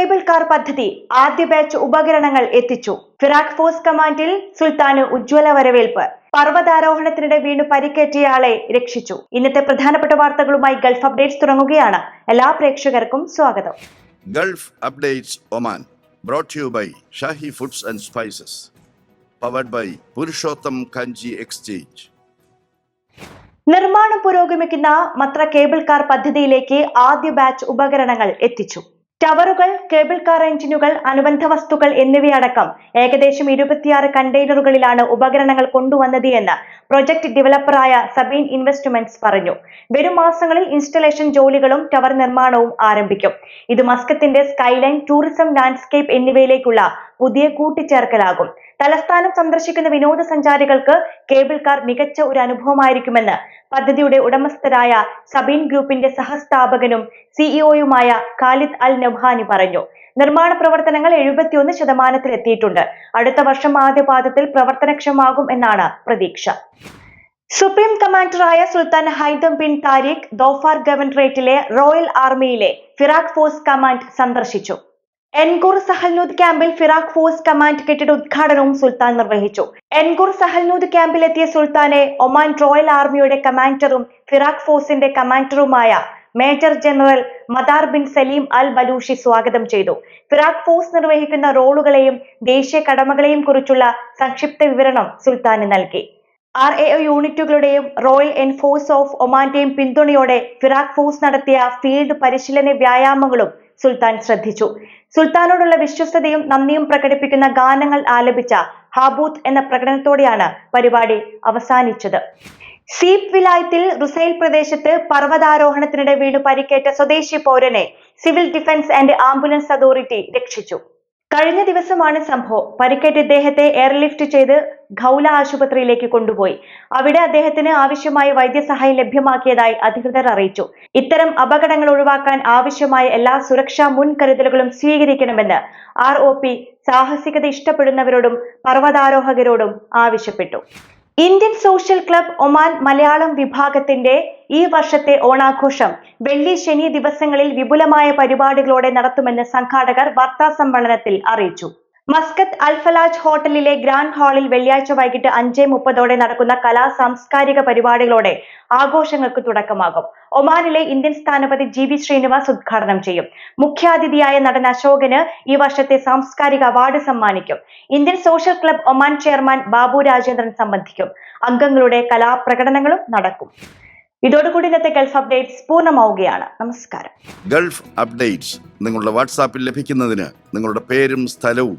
Cable car പദ്ധതി ആദ്യ batch ഉപകരണങ്ങൾ എത്തിച്ചു. ഫിറാഖ് ഫോഴ്സ് കമാൻഡിൽ സുൽത്താന് ഉജ്ജ്വല വരവേൽപ്പ്. പർവതാരോഹണത്തിനിടെ വീണ് പരിക്കേറ്റയാളെ രക്ഷിച്ചു. ഇന്നത്തെ പ്രധാനപ്പെട്ട വാർത്തകളുമായി ഗൾഫ് അപ്ഡേറ്റ്സ് തുടങ്ങുകയാണ്. എല്ലാ പ്രേക്ഷകർക്കും സ്വാഗതം. Gulf updates Oman brought you by Shahi foods and spices powered by Purushottam Kanji exchange. നിർമ്മാണം പുരോഗമിക്കുന്ന മത്ര കേബിൾ കാർ പദ്ധതിയിലേക്ക് ആദ്യ ബാച്ച് ഉപകരണങ്ങൾ എത്തിച്ചു. ടവറുകൾ കേബിൾ കാർ എഞ്ചിനുകൾ അനുബന്ധ വസ്തുക്കൾ എന്നിവയടക്കം ഏകദേശം ഇരുപത്തിയാറ് കണ്ടെയ്നറുകളിലാണ് ഉപകരണങ്ങൾ കൊണ്ടുവന്നത് എന്ന് പ്രൊജക്ട് ഡെവലപ്പറായ സബീൻ ഇൻവെസ്റ്റ്മെന്റ്സ് പറഞ്ഞു. വരും മാസങ്ങളിൽ ഇൻസ്റ്റലേഷൻ ജോലികളും ടവർ നിർമ്മാണവും ആരംഭിക്കും. ഇത് മസ്കത്തിന്റെ സ്കൈലൈൻ ടൂറിസം ലാൻഡ്സ്കേപ്പ് എന്നിവയിലേക്കുള്ള പുതിയ കൂട്ടിച്ചേർക്കലാകും. തലസ്ഥാനം സന്ദർശിക്കുന്ന വിനോദസഞ്ചാരികൾക്ക് കേബിൾ കാർ മികച്ച ഒരു അനുഭവമായിരിക്കുമെന്ന് പദ്ധതിയുടെ ഉടമസ്ഥരായ സബീൻ ഗ്രൂപ്പിന്റെ സഹസ്ഥാപകനും സിഇഒയുമായ ഖാലിദ് അൽ നബ്ഹാനി പറഞ്ഞു. നിർമ്മാണ പ്രവർത്തനങ്ങൾ എഴുപത്തിയൊന്ന് ശതമാനത്തിൽ എത്തിയിട്ടുണ്ട്. അടുത്ത വർഷം ആദ്യപാദത്തിൽ പ്രവർത്തനക്ഷമമാകും എന്നാണ് പ്രതീക്ഷ. Supreme കമാൻഡറായ Sultan Haitham bin Tariq Dhofar ഗവർണറേറ്റിലെ royal ആർമിയിലെ ഫിറാഖ് ഫോഴ്സ് കമാൻഡ് സന്ദർശിച്ചു. എൻഗുർ സഹൽനൂദ് ക്യാമ്പിൽ ഫിറാഖ് ഫോഴ്സ് കമാൻഡ് കെട്ടിട ഉദ്ഘാടനവും സുൽത്താൻ നിർവഹിച്ചു. എൻകൂർ സഹൽനൂദ് ക്യാമ്പിലെത്തിയ സുൽത്താനെ ഒമാൻ റോയൽ ആർമിയുടെ കമാൻഡറും ഫിറാഖ് ഫോഴ്സിന്റെ കമാൻഡറുമായ major general Madar bin Saleem Al Balushi സ്വാഗതം ചെയ്തു. ഫിറാഖ് ഫോഴ്സ് നിർവഹിക്കുന്ന റോളുകളെയും ദേശീയ കടമകളെയും കുറിച്ചുള്ള സംക്ഷിപ്ത വിവരണം സുൽത്താന് നൽകി. ആർ എ യൂണിറ്റുകളുടെയും റോയൽ എൻഫോഴ്സ് ഓഫ് ഒമാന്റെയും പിന്തുണയോടെ ഫിറാഖ് ഫോഴ്സ് നടത്തിയ ഫീൽഡ് പരിശീലന വ്യായാമങ്ങളും സുൽത്താൻ ശ്രദ്ധിച്ചു. സുൽത്താനോടുള്ള വിശ്വസ്തയും നന്ദിയും പ്രകടിപ്പിക്കുന്ന ഗാനങ്ങൾ ആലപിച്ച ഹാബൂത്ത് എന്ന പ്രകടനത്തോടെയാണ് പരിപാടി അവസാനിച്ചത്. സീപ് വിലായത്തിൽ റുസൈൽ പ്രദേശത്ത് പർവതാരോഹണത്തിനിടെ വീണ് പരിക്കേറ്റ സ്വദേശി പൗരനെ civil defence and ambulance authority രക്ഷിച്ചു. കഴിഞ്ഞ ദിവസമാണ് സംഭവം. പരിക്കേറ്റ് ഇദ്ദേഹത്തെ എയർലിഫ്റ്റ് ചെയ്ത് ഖൗല ആശുപത്രിയിലേക്ക് കൊണ്ടുപോയി. അവിടെ അദ്ദേഹത്തിന് ആവശ്യമായ വൈദ്യസഹായം ലഭ്യമാക്കിയതായി അധികൃതർ അറിയിച്ചു. ഇത്തരം അപകടങ്ങൾ ഒഴിവാക്കാൻ ആവശ്യമായ എല്ലാ സുരക്ഷാ മുൻകരുതലുകളും സ്വീകരിക്കണമെന്ന് ആർ സാഹസികത ഇഷ്ടപ്പെടുന്നവരോടും പർവതാരോഹകരോടും ആവശ്യപ്പെട്ടു. Indian social club Oman Malayalam വിഭാഗത്തിന്റെ ഈ വർഷത്തെ ഓണാഘോഷം വെള്ളി ശനി ദിവസങ്ങളിൽ വിപുലമായ പരിപാടികളോടെ നടത്തുമെന്ന് സംഘാടകർ വാർത്താ സമ്മേളനത്തിൽ അറിയിച്ചു. മസ്കത്ത് അൽഫലാജ് ഹോട്ടലിലെ ഗ്രാൻഡ് ഹാളിൽ വെള്ളിയാഴ്ച വൈകിട്ട് അഞ്ചേ മുപ്പതോടെ നടക്കുന്ന കലാ സാംസ്കാരിക പരിപാടികളോടെ ആഘോഷങ്ങൾക്ക് തുടക്കമാകും. ഒമാനിലെ ഇന്ത്യൻ സ്ഥാനപതി ജി വി ശ്രീനിവാസ് ഉദ്ഘാടനം ചെയ്യും. മുഖ്യാതിഥിയായ നടൻ അശോകന് ഈ വർഷത്തെ സാംസ്കാരിക അവാർഡ് സമ്മാനിക്കും. Indian social club Oman chairman Babu Rajendran സംബന്ധിക്കും. അംഗങ്ങളുടെ കലാപ്രകടനങ്ങളും നടക്കും. ഇതോടുകൂടി ഇന്നത്തെ ഗൾഫ് അപ്ഡേറ്റ്സ് പൂർണമാവുകയാണ്. നമസ്കാരം. ഗൾഫ് അപ്ഡേറ്റ്സ് നിങ്ങളുടെ വാട്സാപ്പിൽ ലഭിക്കുന്നതിന് നിങ്ങളുടെ പേരും സ്ഥലവും